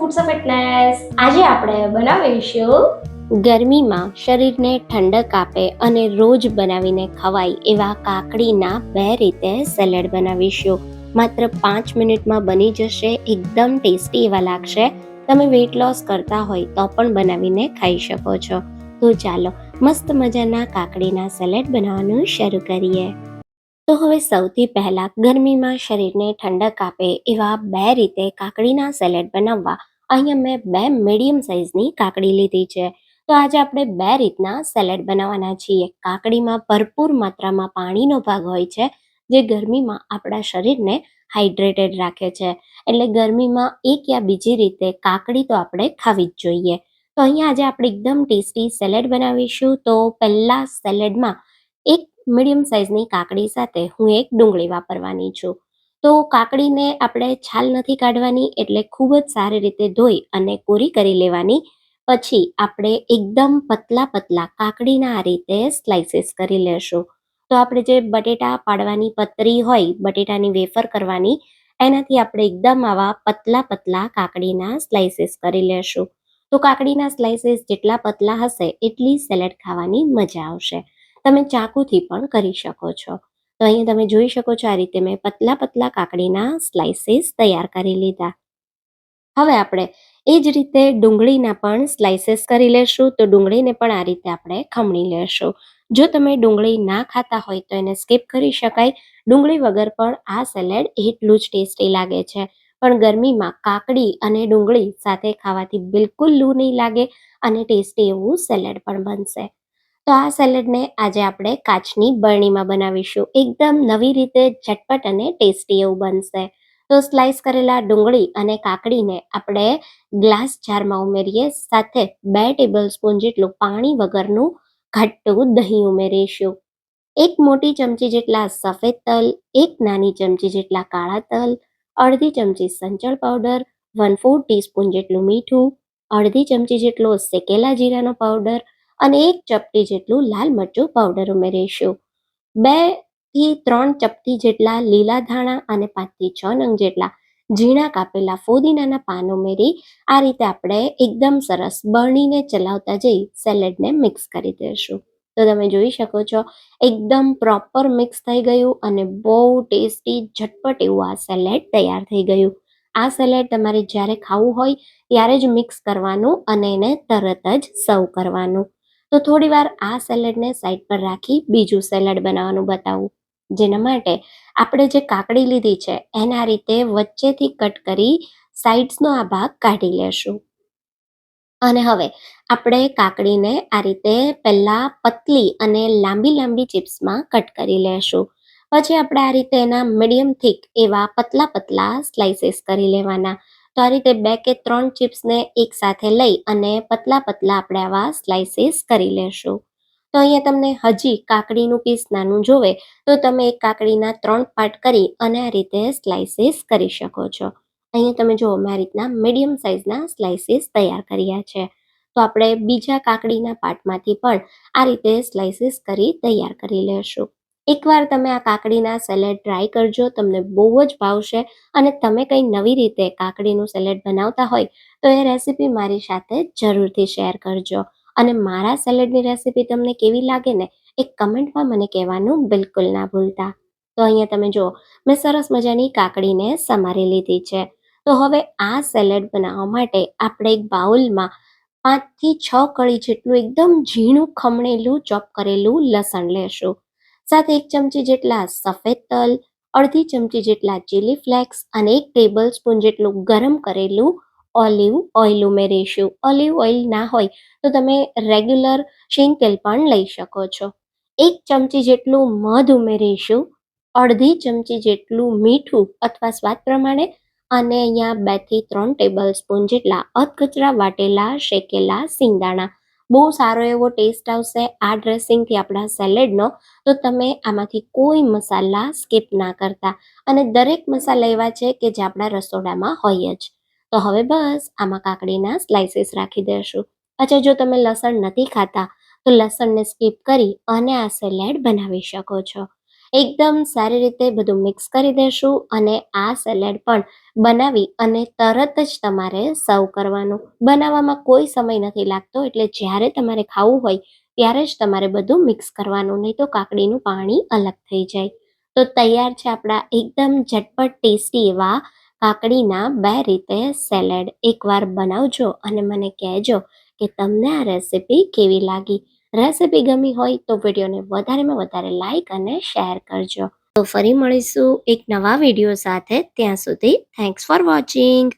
Foods of fitness આજે આપણે બનાવીશું ગરમીમાં શરીરને ઠંડક આપે અને રોજ બનાવીને ખવાય એવા કાકડીના બે રીતે સેલેડ બનાવીશું. માત્ર પાંચ મિનિટમાં બની જશે, એકદમ ટેસ્ટી એવા લાગશે. તમે વેઇટ લોસ કરતા હોય તો પણ બનાવીને ખાઈ શકો છો. તો ચાલો, મસ્ત મજાના કાકડીના સેલેડ બનાવવાનું શરૂ કરીએ. તો હવે સૌથી પહેલા ગરમીમાં શરીરને ઠંડક આપે એવા બે રીતે કાકડીના સેલેડ બનાવવા. અહીંયા મેં બે મીડિયમ સાઇઝની કાકડી લીધી છે. તો આજે આપણે બે રીતના સેલેડ બનાવવાના છીએ. કાકડીમાં ભરપૂર માત્રામાં પાણીનો ભાગ હોય છે, જે ગરમીમાં આપણા શરીરને હાઇડ્રેટેડ રાખે છે. એટલે ગરમીમાં એક યા બીજી રીતે કાકડી તો આપણે ખાવી જ જોઈએ. તો અહીંયા આજે આપણે એકદમ ટેસ્ટી સેલેડ બનાવીશું. તો પહેલાં સેલેડમાં એક મીડિયમ સાઇઝની કાકડી સાથે હું એક ડુંગળી વાપરવાની છું. તો કાકડીને આપણે છાલ નથી કાઢવાની એટલે ખૂબ જ સારી રીતે ધોઈ અને કોરી કરી લેવાની. પછી આપણે એકદમ પતલા પતલા કાકડીના આ રીતે સ્લાઇસીસ કરી લેશું. તો આપણે જે બટેટા પાડવાની પતરી હોય, બટેટાની વેફર કરવાની, એનાથી આપણે એકદમ આવા પતલા પતલા કાકડીના સ્લાઇસીસ કરી લેશું. તો કાકડીના સ્લાઇસીસ જેટલા પતલા હશે, એટલી સેલેડ ખાવાની મજા આવશે. તમે ચાકુથી પણ કરી શકો છો. તો અહીંયા તમે જોઈ શકો છો આ રીતે મેં પતલા પતલા કાકડીના સ્લાઇસીસ તૈયાર કરી લીધા. હવે આપણે એ જ રીતે ડુંગળીના પણ સ્લાઇસીસ કરી લેશું. તો ડુંગળીને પણ આ રીતે આપણે ખમણી લેશું. જો તમે ડુંગળી ના ખાતા હોય તો એને સ્કીપ કરી શકાય. ડુંગળી વગર પણ આ સેલેડ એટલું જ ટેસ્ટી લાગે છે. પણ ગરમીમાં કાકડી અને ડુંગળી સાથે ખાવાથી બિલકુલ લૂ નહીં લાગે અને ટેસ્ટી એવું સેલેડ પણ બનશે. તો આ સેલેડને આજે આપણે કાચની બરણીમાં બનાવીશું. એકદમ નવી રીતે ઝટપટ અને ટેસ્ટી એવું બનશે. તો સ્લાઇસ કરેલા ડુંગળી અને કાકડીને આપણે ગ્લાસ જારમાં ઉમેરીએ. સાથે બે ટેબલ સ્પૂન જેટલું પાણી વગરનું ઘટ્ટું દહીં ઉમેરીશું. એક મોટી ચમચી જેટલા સફેદ તલ, એક નાની ચમચી જેટલા કાળા તલ, અડધી ચમચી સંચળ પાવડર વન ફોર ટીસ્પૂન જેટલું મીઠું, અડધી ચમચી જેટલો શેકેલા જીરાનો પાવડર અને એક ચપટી જેટલું લાલ મરચું પાવડર ઉમેરીશું. બેથી ત્રણ ચપટી જેટલા લીલા ધાણા અને પાંચથી છ નંગ જેટલા ઝીણા કાપેલા ફુદીનાના પાન ઉમેરી આ રીતે આપણે એકદમ સરસ બરણીને ચલાવતા જઈ સેલેડને મિક્સ કરી દઈશું. તો તમે જોઈ શકો છો, એકદમ પ્રોપર મિક્સ થઈ ગયું અને બહુ ટેસ્ટી ઝટપટ એવું આ સેલેડ તૈયાર થઈ ગયું. આ સેલેડ તમારે જ્યારે ખાવું હોય ત્યારે જ મિક્સ કરવાનું અને એને તરત જ સર્વ કરવાનું. તો થોડી વાર આ સેલેડને સાઈડ પર રાખી બીજું સેલેડ બનાવવાનું બતાવું. જેના માટે આપણે જે કાકડી લીધી છે, એના રીતે વચ્ચેથી કટ કરી સાઈડ્સનો આ ભાગ કાઢી લેશું. અને હવે આપણે કાકડીને આ રીતે પહેલાં પતલી અને લાંબી લાંબી ચિપ્સમાં કટ કરી લેશું. પછી આપણે આ રીતે એના મીડિયમ થીક એવા પતલા પતલા સ્લાઇસીસ કરી લેવાના. તો આ રીતે બે કે ત્રણ ચિપ્સને એક સાથે લઈ અને પતલા પતલા આપણે આવા સ્લાઇસીસ કરી લેશું. તો અહીંયા તમને હજી કાકડીનું પીસ નાનું જોવે, તો તમે એક કાકડીના ત્રણ પાર્ટ કરી અને આ રીતે સ્લાઇસીસ કરી શકો છો. અહીંયા તમે જુઓ મેં આ રીતના મીડિયમ સાઇઝના સ્લાઇસીસ તૈયાર કર્યા છે. તો આપણે બીજા કાકડીના પાર્ટમાંથી પણ આ રીતે સ્લાઇસીસ કરી તૈયાર કરી લેશું. એકવાર તમે આ કાકડીના સેલેડ ટ્રાય કરજો, તમને બહુ જ ભાવશે અને તમે કંઈ નવી રીતે કાકડીનું સેલેડ બનાવતા હોય તો એ રેસીપી મારી સાથે જરૂરથી શેર કરજો. અને મારા સેલેડની રેસીપી તમને કેવી લાગે ને એક કમેન્ટમાં મને કહેવાનું બિલકુલ ના ભૂલતા. તો અહીંયા તમે જુઓ, મેં સરસ મજાની કાકડીને સમારી લીધી છે. તો હવે આ સેલેડ બનાવવા માટે આપણે એક બાઉલમાં પાંચથી છ કળી જેટલું એકદમ ઝીણું ખમણેલું, ચોપ કરેલું લસણ લેશું. સાથે એક ચમચી જેટલા સફેદ તલ, અડધી ચમચી જેટલા ચીલી ફ્લેક્સ અને એક ટેબલ સ્પૂન જેટલું ગરમ કરેલું ઓલિવ ઓઇલ ઉમેરીશું. ઓલિવ ઓઇલ ના હોય તો તમે રેગ્યુલર શેંગ તેલ પણ લઈ શકો છો. એક ચમચી જેટલું મધ ઉમેરીશું, અડધી ચમચી જેટલું મીઠું અથવા સ્વાદ પ્રમાણે અને અહીંયા બેથી ત્રણ ટેબલ સ્પૂન જેટલા અધકચરા વાટેલા, શેકેલા સિંગદાણા બહુ સારો એવો ટેસ્ટ આવશે આ ડ્રેસિંગથી આપણા સેલેડનો તો તમે આમાંથી કોઈ મસાલા સ્કીપ ના કરતા. અને દરેક મસાલા એવા છે કે જે આપણા રસોડામાં હોય જ. તો હવે બસ આમાં કાકડીના સ્લાઇસીસ રાખી દેશું અચ્છા, જો તમે લસણ નથી ખાતા, તો લસણને સ્કીપ કરી અને આ સેલેડ બનાવી શકો છો. એકદમ સારી રીતે બધું મિક્સ કરી દેશું અને આ સેલેડ પણ બનાવી અને તરત જ તમારે સર્વ કરવાનું. બનાવવામાં કોઈ સમય નથી લાગતો, એટલે જ્યારે તમારે ખાવું હોય ત્યારે જ તમારે બધું મિક્સ કરવાનું, નહીં તો કાકડીનું પાણી અલગ થઈ જાય. તો તૈયાર છે આપણા એકદમ ઝટપટ ટેસ્ટી એવા કાકડીના બે રીતે સેલેડ એકવાર બનાવજો અને મને કહેજો કે તમને આ રેસીપી કેવી લાગી? રેસિપી ગમી હોય તો વિડીયોને વધારેમાં વધારે લાઇક અને શેર કરજો. તો ફરી મળીશું એક નવા વીડિયો સાથે. ત્યાં સુધી થેન્ક્સ ફોર વોચિંગ